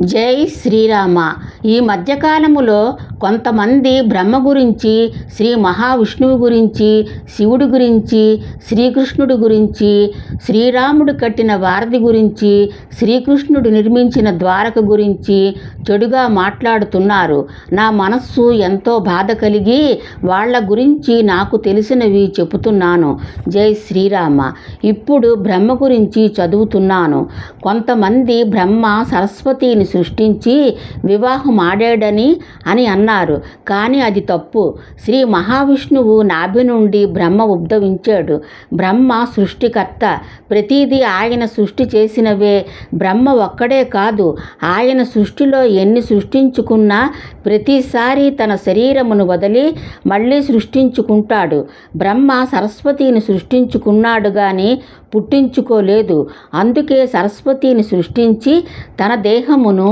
జై శ్రీరామ. ఈ మధ్యకాలములో కొంతమంది బ్రహ్మ గురించి శ్రీ మహావిష్ణువు గురించి శివుడి గురించి శ్రీకృష్ణుడి గురించి శ్రీరాముడు కట్టిన వారధి గురించి శ్రీకృష్ణుడు నిర్మించిన ద్వారక గురించి చెడుగా మాట్లాడుతున్నారు. నా మనస్సు ఎంతో బాధ కలిగి వాళ్ళ గురించి నాకు తెలిసినవి చెబుతున్నాను. జై శ్రీరామ. ఇప్పుడు బ్రహ్మ గురించి చదువుతున్నాను. కొంతమంది బ్రహ్మ సరస్వతి వ్యక్తిని సృష్టించి వివాహం ఆడాడని అని అన్నారు. కానీ అది తప్పు. శ్రీ మహావిష్ణువు నాభి నుండి బ్రహ్మ ఉద్భవించాడు. బ్రహ్మ సృష్టికర్త. ప్రతిదీ ఆయన సృష్టి చేసినవే. బ్రహ్మ ఒక్కడే కాదు. ఆయన సృష్టిలో ఎన్ని సృష్టించుకున్నా ప్రతిసారి తన శరీరమును వదిలి మళ్ళీ సృష్టించుకుంటాడు. బ్రహ్మ సరస్వతిని సృష్టించుకున్నాడు కానీ పుట్టించుకోలేదు. అందుకే సరస్వతిని సృష్టించి తన దేహమును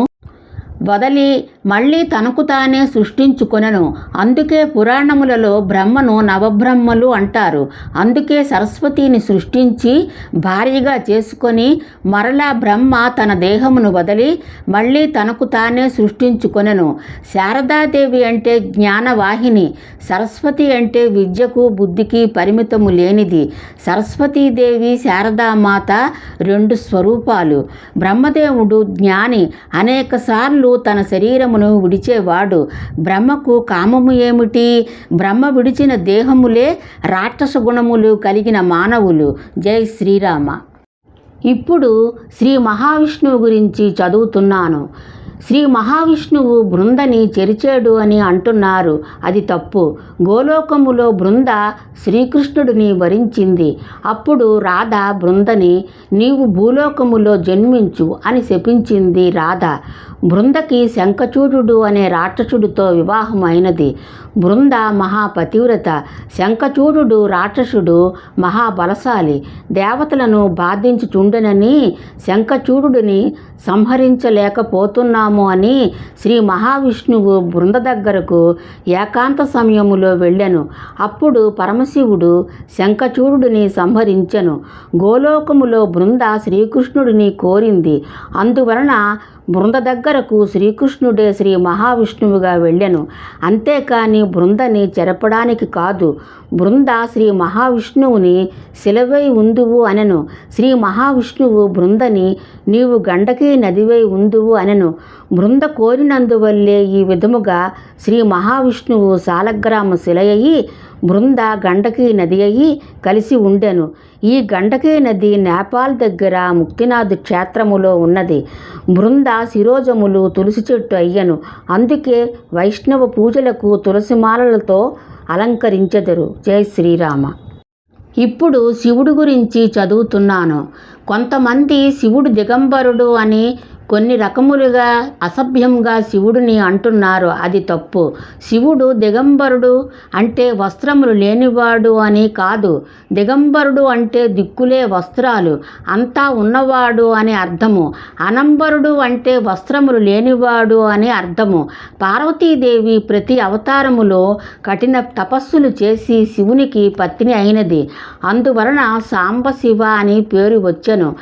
వదలి మళ్ళీ తనకు తానే సృష్టించుకొనెను. అందుకే పురాణములలో బ్రహ్మను నవబ్రహ్మలు అంటారు. అందుకే సరస్వతిని సృష్టించి భార్యగా చేసుకొని మరలా బ్రహ్మ తన దేహమును వదలి మళ్ళీ తనకు తానే సృష్టించుకొనెను. శారదాదేవి అంటే జ్ఞానవాహిని. సరస్వతి అంటే విద్యకు బుద్ధికి పరిమితము లేనిది. సరస్వతీదేవి శారదామాత రెండు స్వరూపాలు. బ్రహ్మదేవుడు జ్ఞాని. అనేకసార్లు తన శరీరమును విడిచేవాడు. బ్రహ్మకు కామము ఏమిటి? బ్రహ్మ విడిచిన దేహములే రాక్షస గుణములు కలిగిన మానవులు. జై శ్రీరామ. ఇప్పుడు శ్రీ మహావిష్ణువు గురించి చదువుతున్నాను. శ్రీ మహావిష్ణువు బృందని చెరిచాడు అని అంటున్నారు. అది తప్పు. గోలోకములో బృంద శ్రీకృష్ణుడిని వరించింది. అప్పుడు రాధ బృందని నీవు భూలోకములో జన్మించు అని శపించింది రాధ. బృందకి శంఖచూడు అనే రాక్షసుడితో వివాహమైనది. బృంద మహాపతివ్రత. శంఖచూడు రాక్షసుడు మహాబలశాలి. దేవతలను బాధించుచుండెనని శంఖచూడుని సంహరించలేకపోతున్నాము అని శ్రీ మహావిష్ణువు బృంద దగ్గరకు ఏకాంత సమయములో వెళ్ళెను. అప్పుడు పరమశివుడు శంఖచూడుని సంహరించెను. గోలోకములో బృంద శ్రీకృష్ణుడిని కోరింది. అందువలన బృంద దగ్గరకు శ్రీకృష్ణుడే శ్రీ మహావిష్ణువుగా వెళ్ళెను. అంతేకాని బృందని చెరపడానికి కాదు. బృంద శ్రీ మహావిష్ణువుని శిలవై ఉందువు అనెను. శ్రీ మహావిష్ణువు బృందని నీవు గండకీ నదివై ఉందువు అనెను. బృంద కోరినందువల్లే ఈ విధముగా శ్రీ మహావిష్ణువు సాలగ్రామ శిలయ్యి బృంద గండకీ నది అయి కలిసి ఉండెను. ఈ గండకీ నది నేపాల్ దగ్గర ముక్తినాథ్ క్షేత్రములో ఉన్నది. బృంద శిరోజములు తులసి చెట్టు అయ్యను. అందుకే వైష్ణవ పూజలకు తులసిమాలలతో అలంకరించెదరు. జై శ్రీరామ. ఇప్పుడు శివుడు గురించి చదువుతున్నాను. కొంతమంది శివుడు దిగంబరుడు అని కొన్ని రకములుగా అసభ్యంగా శివుడిని అంటున్నారు. అది తప్పు. శివుడు దిగంబరుడు అంటే వస్త్రములు లేనివాడు అని కాదు. దిగంబరుడు అంటే దిక్కులే వస్త్రాలు. అంతా ఉన్నవాడు అని అర్థము. అనంబరుడు అంటే వస్త్రములు లేనివాడు అని అర్థము. పార్వతీదేవి ప్రతి అవతారములో కఠిన తపస్సులు చేసి శివునికి పత్ని అయినది. అందువలన సాంబ శివ అని పేరు వచ్చెను.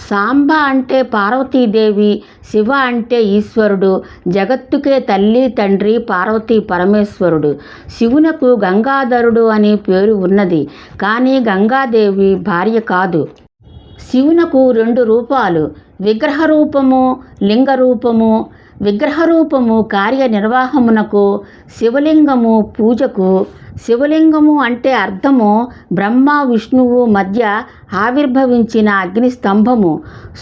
సాంబ అంటే పార్వతీదేవి శివ అంటే ఈశ్వరుడు. జగత్తుకే తల్లి తండ్రి పార్వతీ పరమేశ్వరుడు. శివునకు గంగాధరుడు అని పేరు ఉన్నది. కానీ గంగాదేవి భార్య కాదు. శివునకు రెండు రూపాలు. విగ్రహ రూపము లింగ రూపము విగ్రహ రూపము కార్యనిర్వాహమునకు శివలింగము పూజకు. శివలింగము అంటే అర్థము బ్రహ్మ విష్ణువు మధ్య ఆవిర్భవించిన అగ్నిస్తంభము.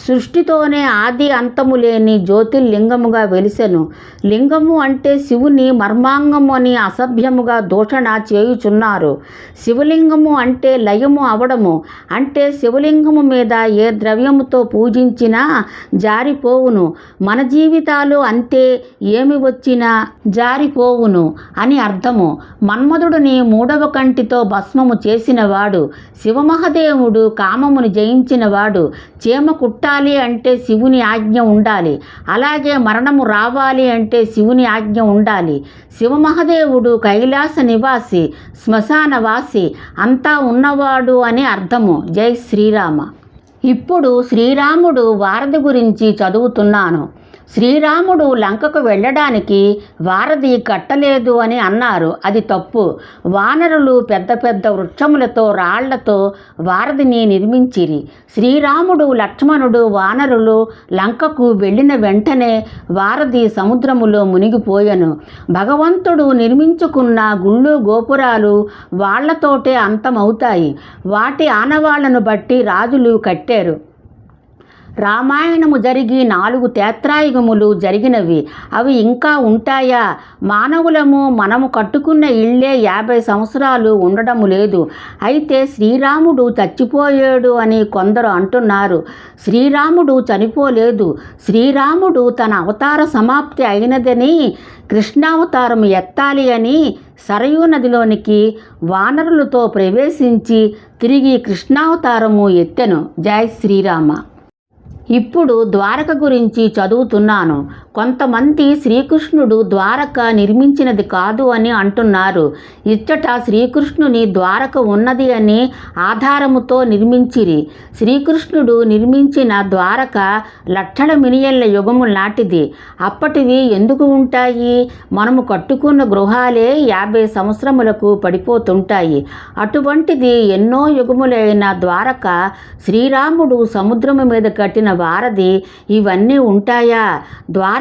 సృష్టితోనే ఆది అంతము లేని జ్యోతిర్లింగముగా వెలిసెను. లింగము అంటే శివుని మర్మాంగము అని అసభ్యముగా దూషణ చేయుచున్నారు. శివలింగము అంటే లయము అవడము. అంటే శివలింగము మీద ఏ ద్రవ్యముతో పూజించినా జారిపోవును. మన జీవితాలు అంతే ఏమి వచ్చినా జారిపోవును అని అర్థము. మన్మధుడిని మూడవ కంటితో భస్మము చేసినవాడు శివమహదేవుడు కామమును జయించినవాడు చీమ కుట్టాలి అంటే శివుని ఆజ్ఞ ఉండాలి అలాగే మరణము రావాలి అంటే శివుని ఆజ్ఞ ఉండాలి. శివమహదేవుడు కైలాస నివాసి శ్మశానవాసి అంతా ఉన్నవాడు అని అర్థము. జై శ్రీరామ. ఇప్పుడు శ్రీరాముడు వారధి గురించి చదువుతున్నాను. శ్రీరాముడు లంకకు వెళ్ళడానికి వారధి కట్టలేదు అని అన్నారు. అది తప్పు. వానరులు పెద్ద పెద్ద వృక్షములతో రాళ్ళతో వారధిని నిర్మించిరి. శ్రీరాముడు లక్ష్మణుడు వానరులు లంకకు వెళ్ళిన వెంటనే వారధి సముద్రములో మునిగిపోయాను. భగవంతుడు నిర్మించుకున్న గుళ్ళు గోపురాలు వాళ్ళతోటే అంతమవుతాయి. వాటి ఆనవాళ్ళను బట్టి రాజులు కట్టారు. రామాయణము జరిగి నాలుగు తేత్రాయుగములు జరిగినవి. అవి ఇంకా ఉంటాయా? మానవులము మనము కట్టుకున్న ఇళ్ళే యాభై సంవత్సరాలు ఉండడము లేదు. అయితే శ్రీరాముడు చచ్చిపోయాడు అని కొందరు అంటున్నారు. శ్రీరాముడు చనిపోలేదు. శ్రీరాముడు తన అవతార సమాప్తి అయినదని కృష్ణావతారం ఎత్తాలి అని సరయూ నదిలోనికి వానరులతో ప్రవేశించి తిరిగి కృష్ణావతారము ఎత్తెను. జై శ్రీరామ. ఇప్పుడు ద్వారక గురించి చదువుతున్నాను. కొంతమంది శ్రీకృష్ణుడు ద్వారక నిర్మించినది కాదు అని అంటున్నారు. ఇచ్చట శ్రీకృష్ణుని ద్వారక ఉన్నది అని ఆధారముతో నిర్మించిరి. శ్రీకృష్ణుడు నిర్మించిన ద్వారక లక్షణ మిలియన్ల యుగము నాటిది. అప్పటివి ఎందుకు ఉంటాయి? మనము కట్టుకున్న గృహాలే యాభై సంవత్సరములకు పడిపోతుంటాయి. అటువంటిది ఎన్నో యుగములైన ద్వారక శ్రీరాముడు సముద్రము మీద కట్టిన వారధి ఇవన్నీ ఉంటాయా?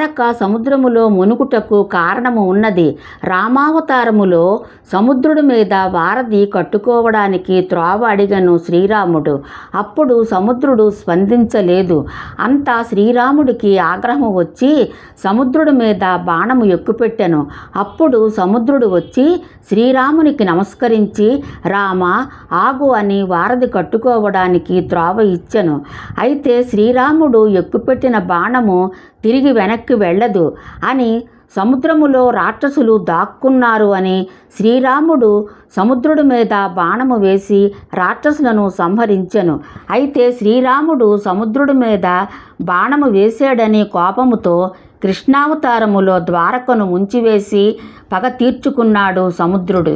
తారక సముద్రములో మునుగుటకు కారణము ఉన్నది. రామావతారములో సముద్రుడి మీద వారధి కట్టుకోవడానికి త్రోవ అడిగను శ్రీరాముడు. అప్పుడు సముద్రుడు స్పందించలేదు. అంతా శ్రీరాముడికి ఆగ్రహం వచ్చి సముద్రుడి మీద బాణము ఎక్కుపెట్టెను. అప్పుడు సముద్రుడు వచ్చి శ్రీరామునికి నమస్కరించి రామ ఆగు అని వారధి కట్టుకోవడానికి త్రోవ ఇచ్చెను. అయితే శ్రీరాముడు ఎక్కుపెట్టిన బాణము తిరిగి వెనక్కి వెళ్ళదు అని సముద్రములో రాక్షసులు దాక్కున్నారు అని శ్రీరాముడు సముద్రుడి మీద బాణము వేసి రాక్షసులను సంహరించెను. అయితే శ్రీరాముడు సముద్రుడి మీద బాణము వేశాడని కోపముతో కృష్ణావతారములో ద్వారకను ఉంచివేసి పగ తీర్చుకున్నాడు సముద్రుడు.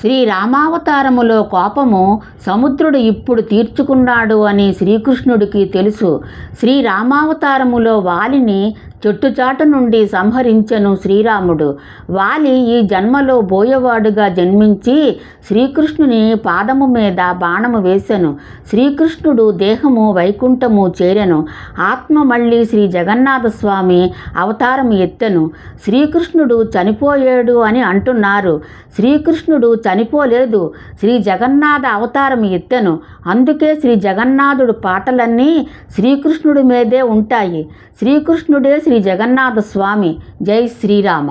శ్రీరామావతారములో కోపము సముద్రుడు ఇప్పుడు తీర్చుకున్నాడు అని శ్రీకృష్ణుడికి తెలుసు. శ్రీరామావతారములో వాలిని చెట్టుచాటు నుండి సంహరించెను శ్రీరాముడు. వాలి ఈ జన్మలో బోయవాడుగా జన్మించి శ్రీకృష్ణుని పాదము మీద బాణము వేసెను. శ్రీకృష్ణుడు దేహము వైకుంఠము చేరెను. ఆత్మ మళ్ళీ శ్రీ జగన్నాథ స్వామి అవతారం ఎత్తెను. శ్రీకృష్ణుడు చనిపోయాడు అని అంటున్నారు. శ్రీకృష్ణుడు చనిపోలేదు. శ్రీ జగన్నాథ అవతారం ఎత్తెను. అందుకే శ్రీ జగన్నాథుడు పాటలన్నీ శ్రీకృష్ణుడి మీదే ఉంటాయి. శ్రీకృష్ణుడే శ్రీ జగన్నాథ స్వామి. జై శ్రీరామ.